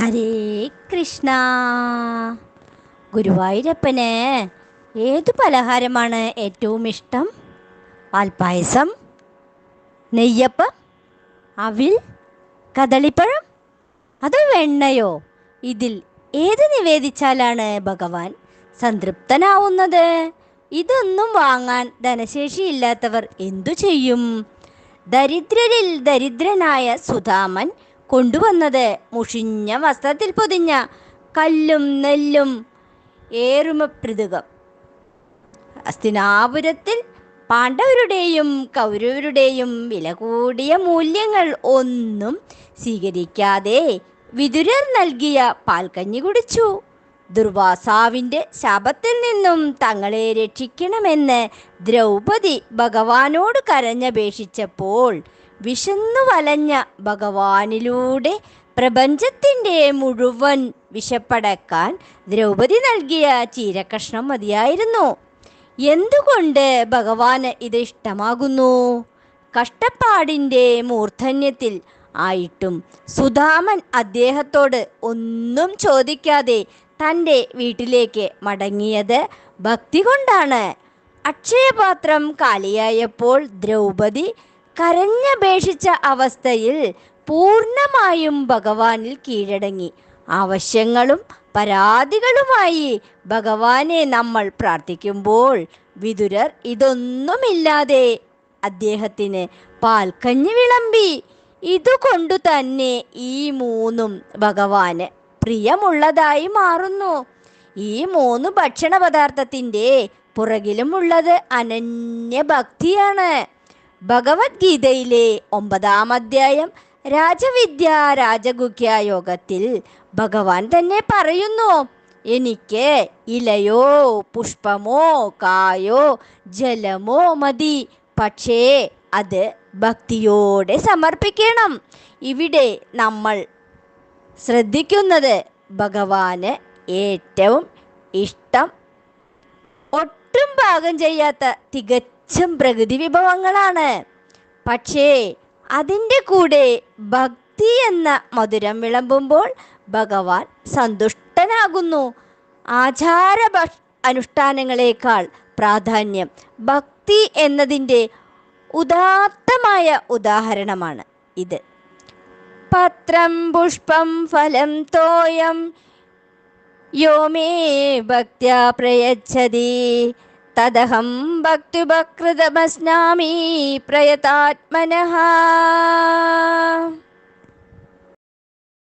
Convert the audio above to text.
ഹരേ കൃഷ്ണ. ഗുരുവായൂരപ്പന് ഏതു പലഹാരമാണ് ഏറ്റവും ഇഷ്ടം? പാൽപ്പായസം നെയ്യപ്പം അവിൽ കദളിപ്പഴം അതോ വെണ്ണയോ? ഇതിൽ ഏത് നിവേദിച്ചാലാണ് ഭഗവാൻ സംതൃപ്തനാവുന്നത്? ഇതൊന്നും വാങ്ങാൻ ധനശേഷിയില്ലാത്തവർ എന്തു ചെയ്യും? ദരിദ്രരിൽ ദരിദ്രനായ സുധാമൻ കൊണ്ടുവന്നത്. മുഷിഞ്ഞ വസ്ത്രത്തിൽ പൊതിഞ്ഞ കല്ലും നെല്ലും ഏറുമപ്രതുകം. അസ്തിനാപുരത്തിൽ പാണ്ഡവരുടെയും കൗരവരുടെയും വില കൂടിയ മൂല്യങ്ങൾ ഒന്നും സ്വീകരിക്കാതെ വിതുരർ നൽകിയ പാൽക്കഞ്ഞി കുടിച്ചു. ദുർവാസാവിന്റെ ശാപത്തിൽ നിന്നും തങ്ങളെ രക്ഷിക്കണമെന്ന് ദ്രൗപദി ഭഗവാനോട് കരഞ്ഞപേക്ഷിച്ചപ്പോൾ വിശന്നു വലഞ്ഞ ഭഗവാനിലൂടെ പ്രപഞ്ചത്തിന്റെ മുഴുവൻ വിശപ്പടക്കാൻ ദ്രൗപദി നൽകിയ ചീരകഷ്ണം മതിയായിരുന്നു. എന്തുകൊണ്ട് ഭഗവാന് ഇത് ഇഷ്ടമാകുന്നു? കഷ്ടപ്പാടിന്റെ മൂർധന്യത്തിൽ ആയിട്ടും സുധാമൻ അദ്ദേഹത്തോട് ഒന്നും ചോദിക്കാതെ തന്റെ വീട്ടിലേക്ക് മടങ്ങിയത് ഭക്തി കൊണ്ടാണ്. അക്ഷയപാത്രം കാലിയായപ്പോൾ ദ്രൗപദി കരഞ്ഞപേക്ഷിച്ച അവസ്ഥയിൽ പൂർണമായും ഭഗവാനിൽ കീഴടങ്ങി. ആവശ്യങ്ങളും പരാതികളുമായി ഭഗവാനെ നമ്മൾ പ്രാർത്ഥിക്കുമ്പോൾ വിതുരർ ഇതൊന്നുമില്ലാതെ അദ്ദേഹത്തിന് പാൽക്കഞ്ഞി വിളമ്പി. ഇതുകൊണ്ടു തന്നെ ഈ മൂന്നും ഭഗവാന് പ്രിയമുള്ളതായി മാറുന്നു. ഈ മൂന്ന് ഭക്ഷണ പദാർത്ഥത്തിന്റെ പുറകിലും ഉള്ളത് അനന്യ ഭക്തിയാണ് ഭഗവത്ഗീതയിലെ ഒമ്പതാം അധ്യായം രാജവിദ്യ രാജഗുഖ്യ യോഗത്തിൽ ഭഗവാൻ തന്നെ പറയുന്നു എനിക്ക് ഇലയോ പുഷ്പമോ കായോ ജലമോ മതി. പക്ഷേ അത് ഭക്തിയോടെ സമർപ്പിക്കണം. ഇവിടെ നമ്മൾ ശ്രദ്ധിക്കുന്നത് ഭഗവാന് ഏറ്റവും ഇഷ്ടം. ഒട്ടും പാകം ചെയ്യാത്ത തികച്ചും പ്രകൃതി വിഭവങ്ങളാണ്. പക്ഷേ അതിന്റെ കൂടെ ഭക്തി എന്ന മധുരം വിളമ്പുമ്പോൾ ഭഗവാൻ സന്തുഷ്ടനാകുന്നു. ആചാര അനുഷ്ഠാനങ്ങളെക്കാൾ പ്രാധാന്യം ഭക്തി എന്നതിന്റെ ഉദാത്തമായ ഉദാഹരണമാണ് ഇത്. പത്രം പുഷ്പം ഫലം തോയം. യോ മേ ഭക്ത്യാ പ്രയച്ഛതി. തദഹം ഭക്തിഭകൃതമസ്നാമി പ്രയതാത്മനഃ